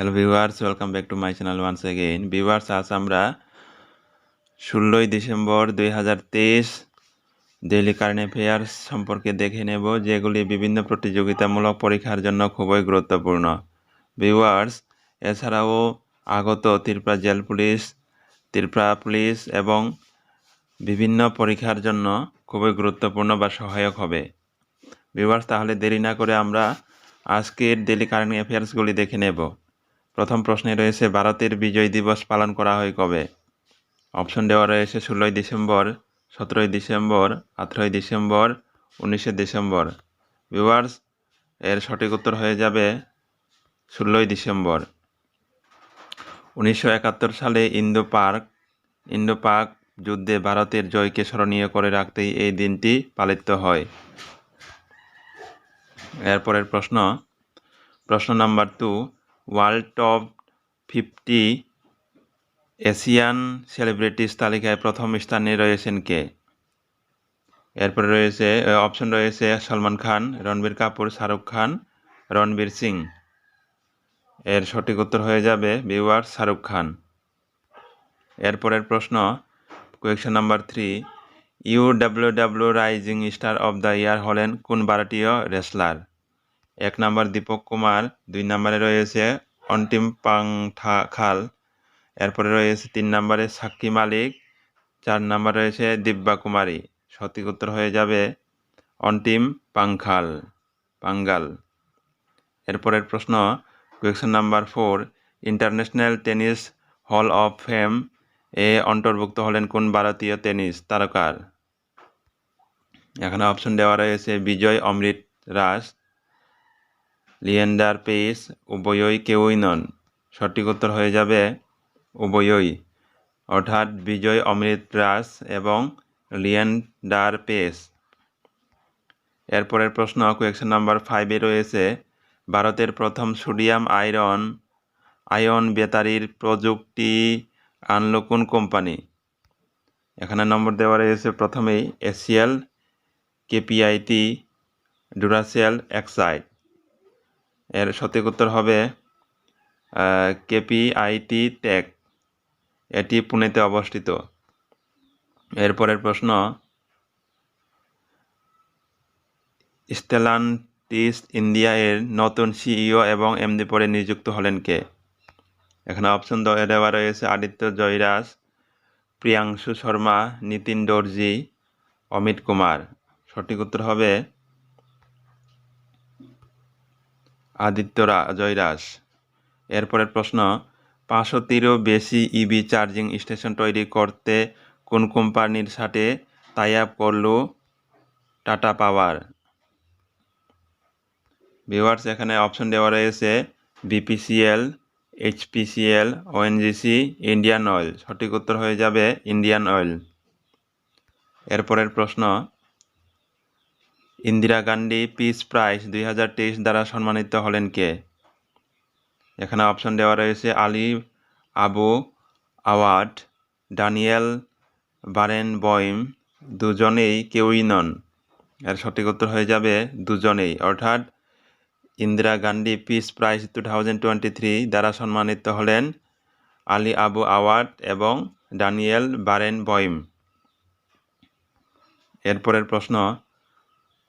Hello viewers welcome back to my channel once again viewers আজ আমরা ষোলোই December দুই হাজার তেইশ ডেইলি কারেন্ট অ্যাফেয়ার্স সম্পর্কে দেখে নেব, যেগুলি বিভিন্ন প্রতিযোগিতামূলক পরীক্ষার জন্য খুবই গুরুত্বপূর্ণ। ভিউয়ার্স এছাড়াও আগত Tripura jail police, Tripura police এবং বিভিন্ন পরীক্ষার জন্য খুবই গুরুত্বপূর্ণ বা সহায়ক হবে। ভিউয়ার্স তাহলে দেরি না করে আমরা আজকের ডেলি কারেন্ট অ্যাফেয়ার্সগুলি দেখে নেব। প্রথম প্রশ্নে রয়েছে, ভারতের বিজয় দিবস পালন করা হয় কবে? অপশন দেওয়া রয়েছে, ষোলোই ডিসেম্বর, সতেরোই ডিসেম্বর, আঠেরোই ডিসেম্বর, উনিশে ডিসেম্বর। ভিউয়ার্স, এর সঠিক উত্তর হয়ে যাবে, ষোলোই ডিসেম্বর। উনিশশো একাত্তর সালে ইন্দো পার্ক, ইন্দো পাক যুদ্ধে ভারতের জয়কে স্মরণীয় করে রাখতেই এই দিনটি পালিত হয়। এরপরের প্রশ্ন প্রশ্ন number two world top fifty Asian celebrities তালিকায় প্রথম স্থানে রয়েছেন কে? এরপরে রয়েছে অপশন রয়েছে সলমান খান, রণবীর কাপুর, শাহরুখ খান, রণবীর সিং। এর সঠিক উত্তর হয়ে যাবে বিওয়ার শাহরুখ খান। এরপরের প্রশ্ন question number three, U W W rising star of the year হলেন কোন ভারতীয় রেসলার? এক নম্বর দীপক কুমার, দুই নম্বরে রয়েছে অন্তিম পাংঠা খাল, এরপরে রয়েছে তিন নম্বরে সাক্ষী মালিক, চার নম্বর রয়েছে দিব্যা কুমারী। সঠিক উত্তর হয়ে যাবে অন্তিম পাংখাল, পাঙ্গাল। এরপরের প্রশ্ন question number four international tennis hall of fame এ অন্তর্ভুক্ত হলেন কোন ভারতীয় টেনিস তারকার? এখানে অপশন দেওয়া রয়েছে বিজয় অমৃত রাজ লিয়েন্ডার পেস উভয়ই কেউই নন। সঠিক উত্তর হয়ে যাবে উভয়ই। অর্থাৎ বিজয়, অমৃত রাজ এবং লিয়েন্ডার পেস এরপরের প্রশ্ন কোয়েকশন নাম্বার ফাইভে রয়েছে, ভারতের প্রথম সোডিয়াম আয়রন, আয়ন ব্যাটারির প্রযুক্তি আনলো কোন কোম্পানি। এখানে নম্বর দেওয়া রয়েছে প্রথমেই, এসিএল, কেপিআইটি, ডুরাসেল, এক্সাইড। এর সঠিক উত্তর হবে কেপিআইটি টেক। এটি পুনেতে অবস্থিত। এরপরের প্রশ্ন, স্টেলান্টিস ইন্ডিয়া এর নতুন সিইও এবং এমডি পরে নিযুক্ত হলেন কে? এখানে অপশন দেওয়া রয়েছে আদিত্য জয়রাজ, প্রিয়াংশু শর্মা, নিতিন দর্জি, অমিত কুমার। সঠিক উত্তর হবে আদিত্যরা জয়রাজ। এরপরের প্রশ্ন, পাঁচশো পাঁচশোটিরও বেশি ইবি চার্জিং স্টেশন তৈরি করতে কোন কোম্পানির সাথে টাই আপ করল টাটা পাওয়ার ভিওয়ার্স এখানে অপশন দেওয়া রয়েছে BPCL HPCL ONGC Indian oil সঠিক উত্তর হয়ে যাবে ইন্ডিয়ান অয়েল এরপরের প্রশ্ন ইন্দিরা গান্ধী পিস প্রাইজ দুই হাজার তেইশ দ্বারা সম্মানিত হলেন কে? এখানে অপশন দেওয়া রয়েছে Ali, Abu Awad Daniel, Barenboim দুজনেই কেউই নন। এর সঠিক উত্তর হয়ে যাবে দুজনেই। অর্থাৎ Indira Gandhi peace prize two thousand twenty three দ্বারা সম্মানিত হলেন আলী, আবু আওয়ার্ড এবং ডানিয়েল, বারেন বয়ম এরপরের প্রশ্ন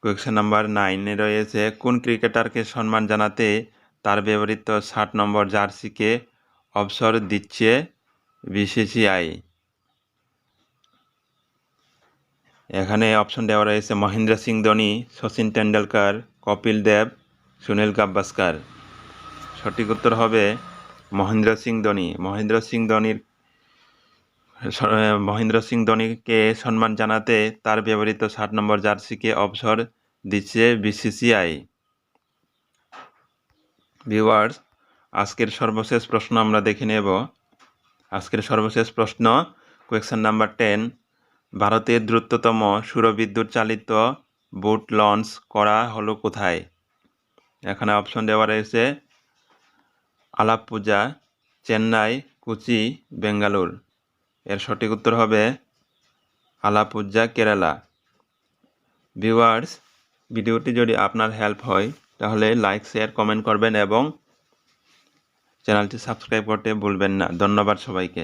কোয়েকশন নাম্বার নাইনে রয়েছে, কোন ক্রিকেটারকে সম্মান জানাতে তার ব্যবহৃত ষাট নম্বর জার্সিকে অবসর দিচ্ছে বিসিসিআই? এখানে অপশন দেওয়া রয়েছে, মহেন্দ্র সিং ধোনি সচিন টেন্ডুলকার কপিল দেব, সুনীল গাভাস্কার। সঠিক উত্তর হবে মহেন্দ্র সিং ধোনি। মহেন্দ্র সিং ধোনির মহেন্দ্র সিং ধোনিকে সম্মান জানাতে তার ব্যবহৃত ষাট নম্বর জার্সিকে অবসর দিচ্ছে বিসিসিআই ভিউয়ার্স আজকের সর্বশেষ প্রশ্ন আমরা দেখে নেব। আজকের সর্বশেষ প্রশ্ন কোয়েকশন নাম্বার টেন ভারতের দ্রুততম সুরবিদ্যুৎ চালিত বোট লঞ্চ করা হলো কোথায়? এখানে অপশন দেওয়া রয়েছে, আলাপ্পুজা, চেন্নাই, কুচি, বেঙ্গালুর। এর সঠিক উত্তর হবে আলাপুজা কেরালা। ভিউয়ার্স ভিডিওটি যদি আপনার হেল্প হয়, তাহলে লাইক শেয়ার কমেন্ট করবেন এবং চ্যানেলটি সাবস্ক্রাইব করতে ভুলবেন না। ধন্যবাদ সবাইকে।